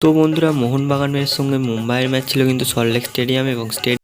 তো বন্ধুরা মোহনবাগানের সঙ্গে মুম্বাইয়ের ম্যাচ ছিল কিন্তু সল্টলেক স্টেডিয়ামে এবং স্টেডিয়াম